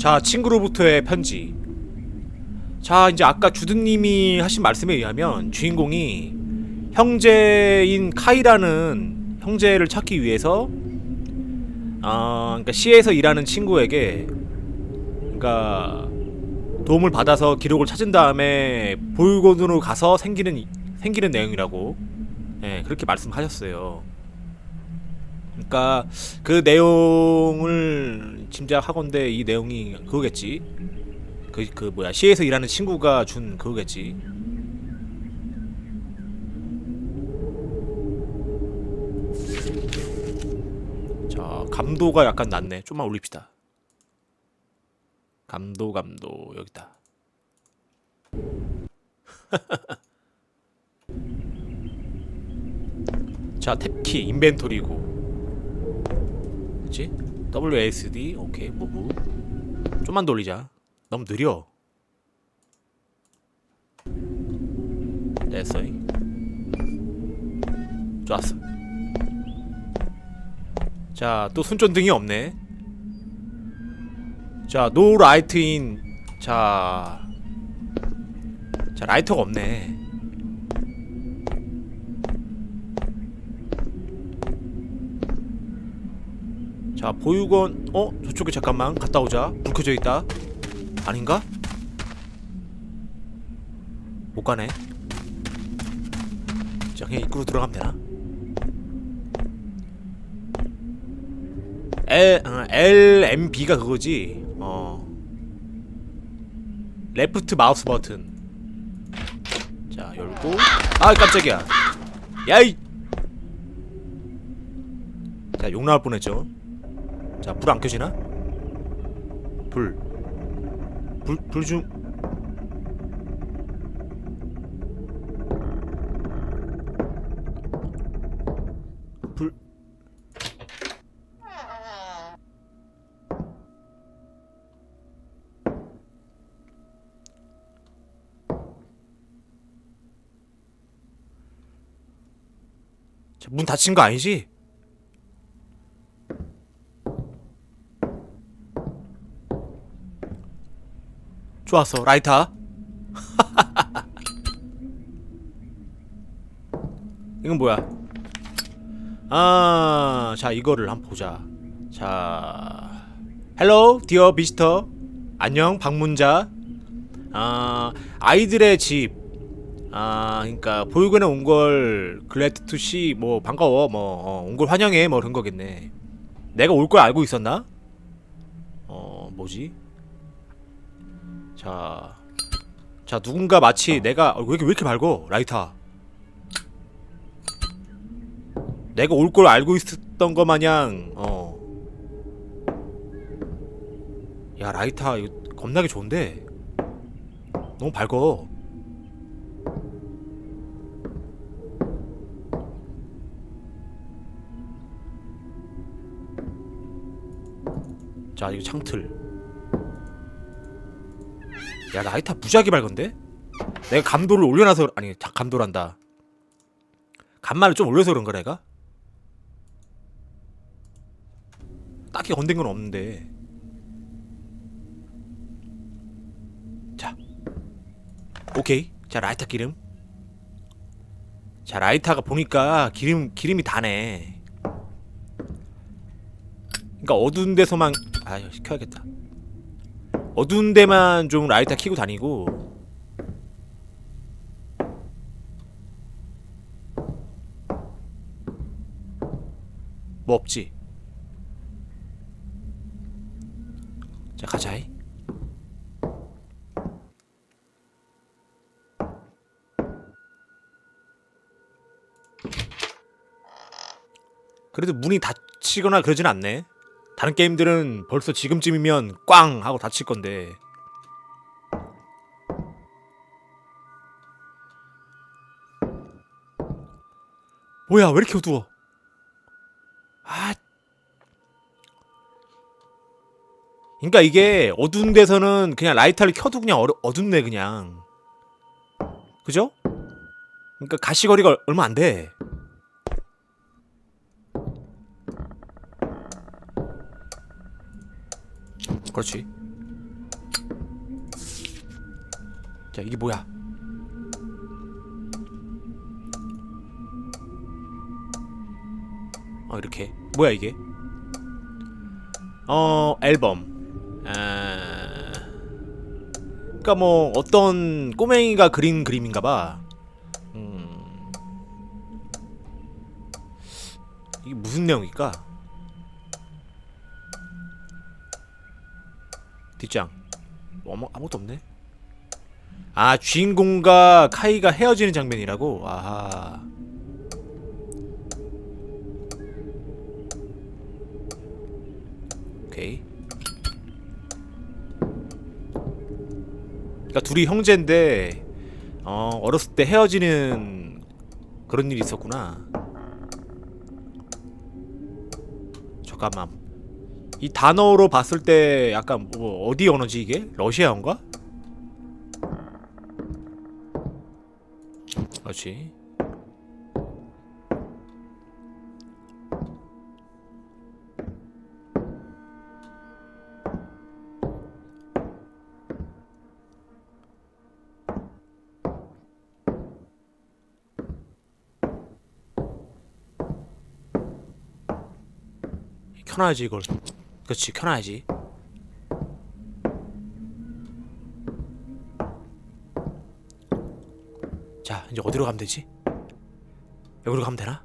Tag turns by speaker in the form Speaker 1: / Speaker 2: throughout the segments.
Speaker 1: 자, 친구로부터의 편지. 자, 이제 아까 주드님이 하신 말씀에 의하면 주인공이 형제인 카이라는 형제를 찾기 위해서 아, 그러니까 시에서 일하는 친구에게 그러니까 도움을 받아서 기록을 찾은 다음에 보육원으로 가서 생기는 생기는 내용이라고 예, 그렇게 말씀하셨어요. 그러니까 그 내용을 짐작하건대 이 내용이 그거겠지. 그, 그 뭐야 시에서 일하는 친구가 준 그거겠지. 자 감도가 약간 낮네. 좀만 올립시다. 감도 감도 여기다. 자 탭키 인벤토리고 그치? WASD 오케이. 무브 좀만 돌리자. 너무 느려. 됐어 좋았어. 자또 손전등이 없네. 자노 라이트인. 자, 자 라이터가 없네 자 보육원 어? 저쪽에 잠깐만 갔다 오자. 불 켜져 있다. 아닌가? 못 가네. 자 그냥 입구로 들어가면 되나? L 어, LMB가 그거지. 어. 레프트 마우스 버튼 자 열고. 아 깜짝이야. 야이! 자 욕 나올 뻔했죠 자, 불 안 켜지나? 불. 불, 불 좀. 불. 자, 문 닫힌 거 아니지? 좋았어 라이터. 이건 뭐야? 아자 이거를 한번 보자. 자 헬로 디어 비스터. 안녕 방문자. 아 아이들의 집. 아, 그러니까 보육원에 온 걸 글래드 투시 뭐 반가워. 뭐온걸 환영해. 뭐 그런 거겠네. 내가 올 걸 알고 있었나? 어, 뭐지? 자, 자 누군가 마치 내가 어, 왜 이렇게 왜 이렇게 밝어 라이터? 내가 올 걸 알고 있었던 거 마냥 어. 야 라이터 이거 겁나게 좋은데 너무 밝어. 자 이거 창틀. 야 라이터 무지하게 밝은데? 내가 감도를 올려놔서 아니 자, 감도란다. 감마를 좀 올려서 그런가 내가? 딱히 건든 건 없는데. 자. 오케이. 자 라이터 기름. 자 라이터가 보니까 기름 기름이 다네. 그러니까 어두운 데서만 아유 켜야겠다 어두운 데만 좀 라이터 켜고 다니고. 뭐 없지? 자 가자이 그래도 문이 닫히거나 그러진 않네 다른 게임들은 벌써 지금쯤이면 꽝 하고 닫힐 건데. 뭐야 왜 이렇게 어두워? 아. 그러니까 이게 어두운 데서는 그냥 라이터를 켜도 그냥 어려, 어둡네 그냥. 그죠? 그러니까 가시거리가 얼마 안 돼. 그렇지. 자, 이게 뭐야? 어, 이렇게. 뭐야, 이게? 어, 앨범. 아... 그니까 뭐, 어떤 꼬맹이가 그린 그림인가 봐. 음... 이게 무슨 내용일까? 뒷장. 뭐, 아무, 아무것도 없네. 아, 주인공과 카이가 헤어지는 장면이라고? 아하. 오케이. 그러니까 둘이 형제인데 어, 어렸을 때 헤어지는 그런 일이 있었구나. 잠깐만. 이 단어로 봤을 때 약간 뭐 어디 언어지 이게? 러시아어인가? 그렇지. 켜놔야지 이걸. 그렇지 켜놔야지. 자 이제 어디로 가면 되지? 여기로 가면 되나?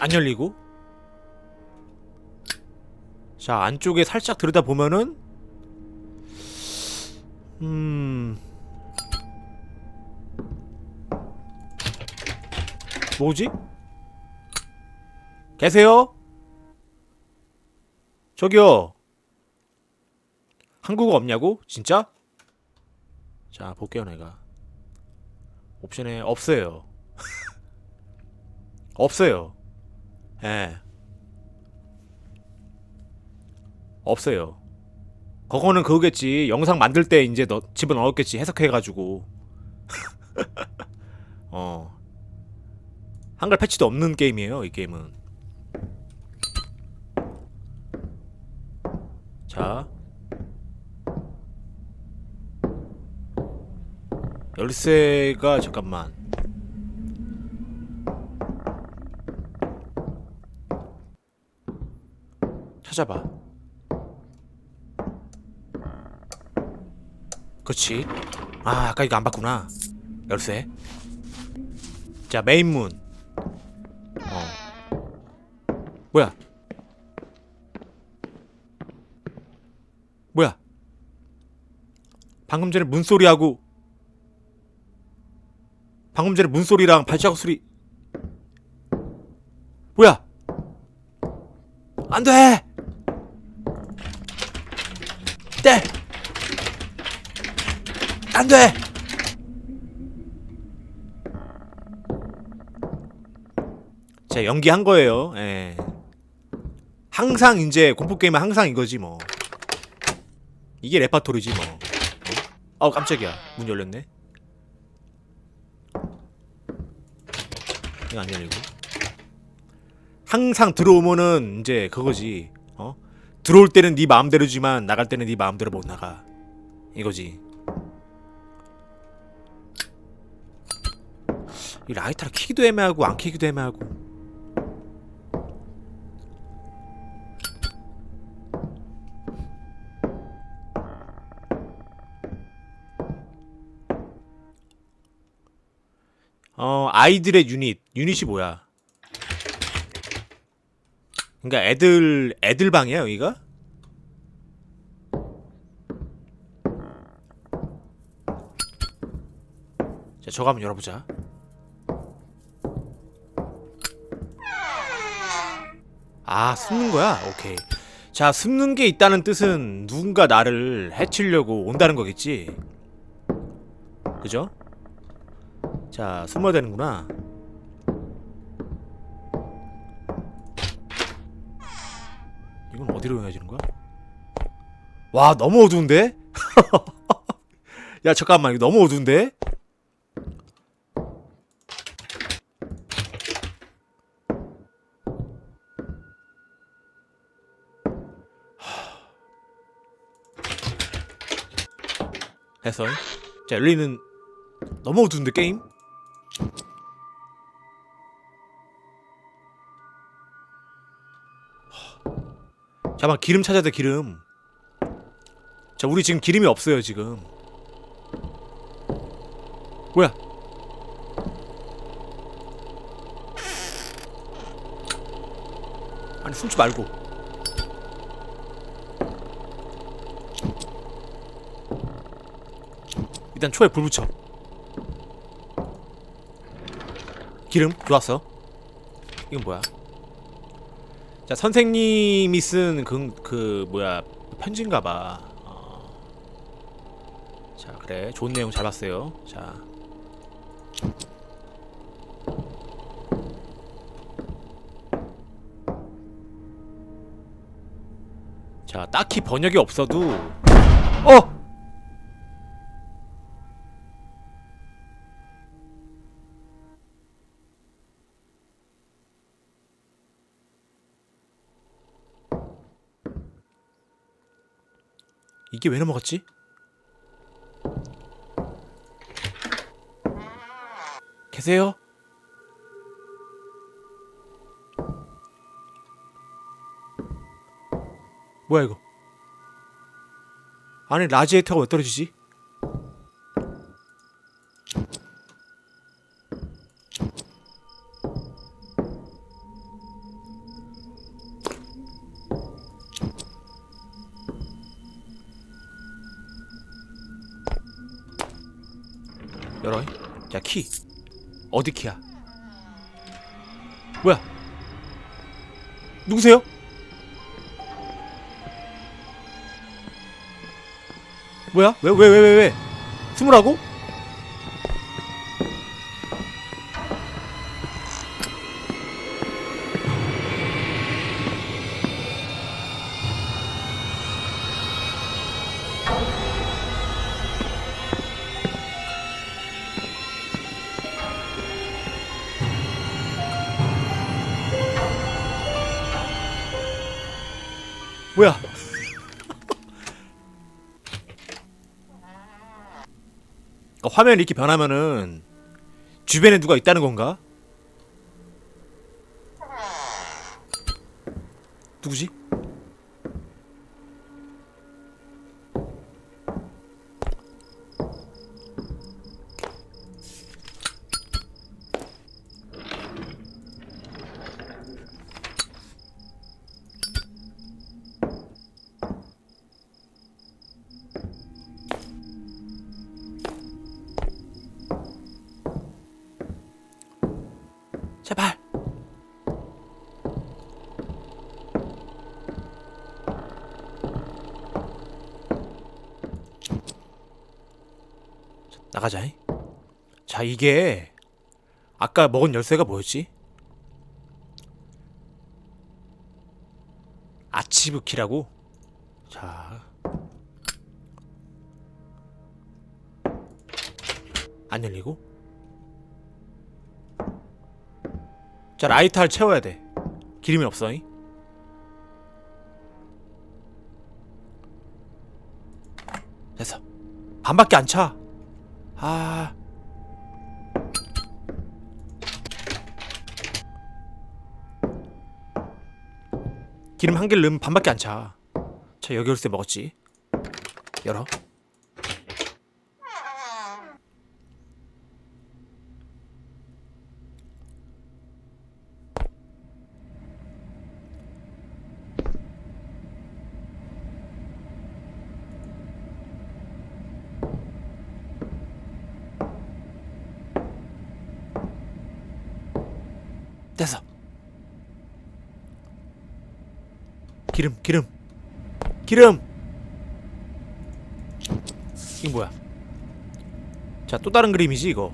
Speaker 1: 안 열리고 자 안쪽에 살짝 들여다 보면은 음 뭐지? 계세요? 저기요. 한국어 없냐고? 진짜? 자 볼게요 내가. 옵션에 없어요. 없어요. 예. 없어요. 그거는 그거겠지. 영상 만들 때 이제 너 집어넣었겠지. 해석해가지고. 어. 한글 패치도 없는 게임이에요 이 게임은 자. 열쇠가 잠깐만. 찾아봐. 그렇지. 아 아까 이거 안 봤구나. 열쇠. 자 메인문. 어. 뭐야? 뭐야 방금 전에 문소리하고 방금 전에 문소리랑 발자국 소리. 뭐야? 안돼! 네! 안돼! 자 연기한 거예요. 예. 항상 이제 공포 게임은 항상 이거지 뭐. 이게 레파토리지 뭐 어? 어 깜짝이야. 문 열렸네. 이거 안 열리고. 항상 들어오면은 이제 그거지. 어? 들어올 때는 네 마음대로지만 나갈 때는 네 마음대로 못 나가. 이거지. 이 라이터를 키기도 애매하고 안 키기도 애매하고 아이들의 유닛 유닛이 뭐야? 그러니까 애들 애들 방이야 여기가? 자 저거 한번 열어보자. 아 숨는 거야? 오케이. 자 숨는 게 있다는 뜻은 누군가 나를 해치려고 온다는 거겠지? 그죠? 자 숨어야 되는구나 이건 어디로 향해지는 거야? 와 너무 어두운데? 야 잠깐만 이거 너무 어두운데? 해설 자 열리는 너무 어두운데 게임? 잠깐 기름 찾아야 돼 기름. 자 우리 지금 기름이 없어요 지금. 뭐야? 아니 숨지 말고. 일단 초에 불 붙여. 기름 좋았어. 이건 뭐야 자 선생님이 쓴그 그 뭐야 편지인가봐 어. 자 그래 좋은 내용 잘 봤어요 자 자, 딱히 번역이 없어도 어! 이게 왜 넘어갔지? 계세요? 뭐야 이거? 아니 라지에이터가 왜 떨어지지? 열어. 야 키. 어디 키야? 뭐야? 누구세요? 뭐야? 왜 왜 왜 왜 왜? 숨으라고? 뭐야? 어, 화면이 이렇게 변하면은 주변에 누가 있다는 건가? 누구지? 나가자. 자, 이게 아까 먹은 열쇠가 뭐였지? 아치브키라고? 자. 안 열리고? 자 라이터를 채워야 돼 기름이 없어 잉? 됐어 반밖에 안 차 아. 기름 한 개를 넣으면 반밖에 안 차. 자 여기 열쇠 먹었지? 열어 됐어. 기름, 기름, 기름. 이건 뭐야? 자, 또 다른 그림이지 이거.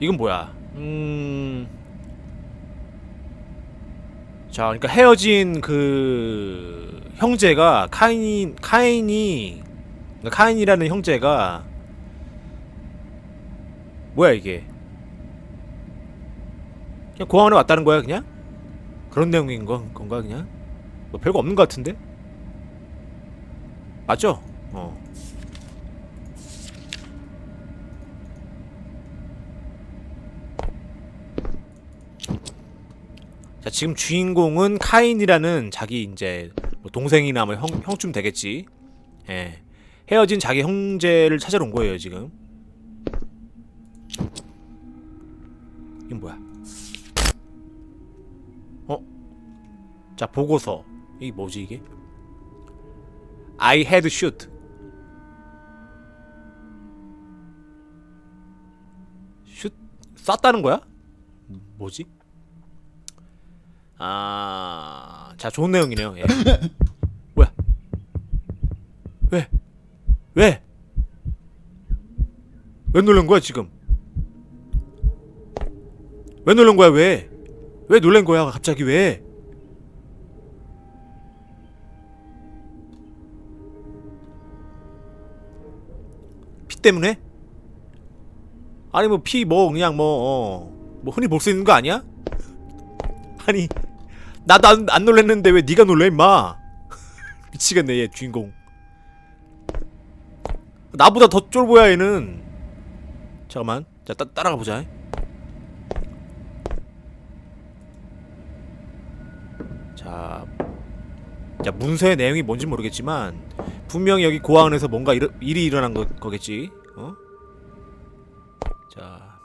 Speaker 1: 이건 뭐야? 음. 자, 그러니까 헤어진 그 형제가 카인 카인이 그러니까 카인이라는 형제가 뭐야 이게? 그냥 공항에 왔다는 거야 그냥? 그런 내용인 건, 건가 그냥? 뭐 별거 없는 것 같은데? 맞죠? 어 자, 지금 주인공은 카인이라는 자기 이제 뭐 동생이나 뭐 형, 형쯤 되겠지. 예. 헤어진 자기 형제를 찾아온 거예요, 지금. 자 보고서 이게 뭐지 이게 I had shoot 슛 쐈다는 거야? 뭐지? 아, 자 좋은 내용이네요. 예. 뭐야? 왜? 왜? 왜 놀란 거야 지금? 왜 놀란 거야 왜? 왜 놀란 거야 갑자기 왜? 때문에? 아니 뭐 피 뭐 그냥 뭐 어, 뭐 흔히 볼 수 있는 거 아니야? 아니 나도 안, 안 놀랬는데 왜 네가 놀래 임마 미치겠네 얘 주인공 나보다 더 쫄보야 얘는 잠깐만 자 따, 따라가 보자 자, 자 문서의 내용이 뭔지 모르겠지만 분명히 여기 고아원에서 뭔가 일, 일이 일어난 거, 거겠지 어? 자,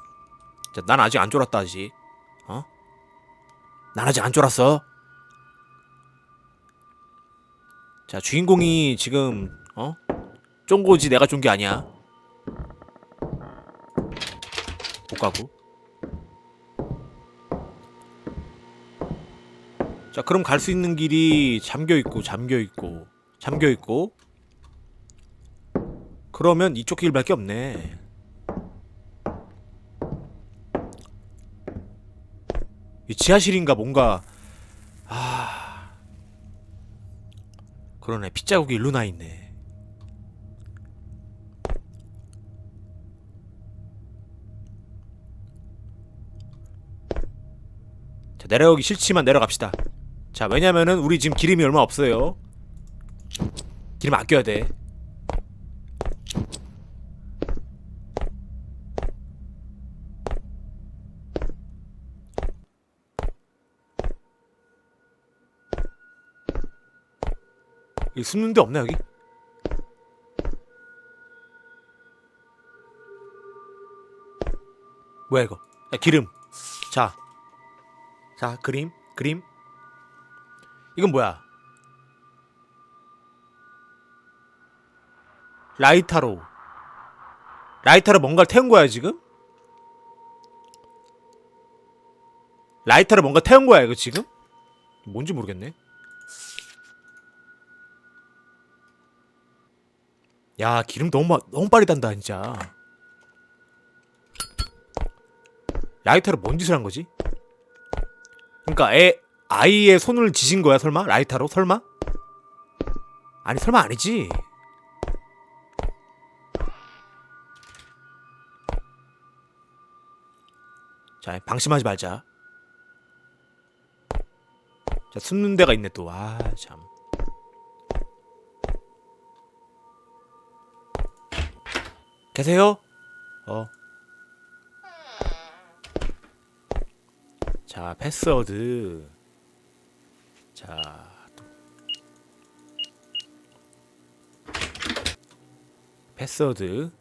Speaker 1: 자, 난 아직 안 쫄았다 아직. 어? 난 아직 안 쫄았어. 자, 주인공이 지금 어? 쫑고지 내가 쫀 게 아니야. 못 가고. 자, 그럼 갈 수 있는 길이 잠겨 있고 잠겨 있고 잠겨 있고. 그러면 이쪽 길밖에 없네. 이 지하실인가 뭔가. 아. 그러네. 핏자국이 일로 나 있네. 자 내려오기 싫지만 내려갑시다 자 왜냐면은 우리 지금 기름이 얼마 없어요 기름 아껴야 돼 여기 숨는 데 없나 여기? 뭐야 이거? 야, 기름. 자, 자 그림, 그림. 이건 뭐야? 라이터로. 라이터로 뭔가를 태운 거야 지금? 라이터로 뭔가 태운 거야 이거 지금? 뭔지 모르겠네. 야 기름 너무 마- 너무 빨리 단다 진짜 라이터로 뭔 짓을 한 거지? 그러니까 애 아이의 손을 지진 거야 설마 라이터로 설마? 아니 설마 아니지 자 방심하지 말자 자 숨는 데가 있네 또 아 참 계세요? 어. 자, 패스워드. 자, 또. 패스워드.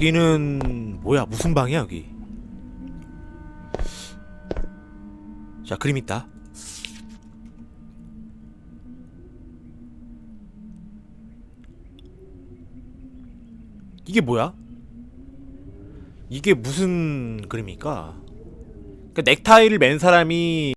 Speaker 1: 여기는 뭐야? 무슨 방이야 여기? 자 그림 있다. 이게 뭐야? 이게 무슨 그림일까? 그 넥타이를 맨 사람이